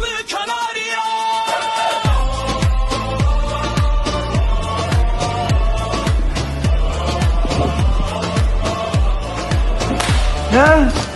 Ballı Kanarya. Ne?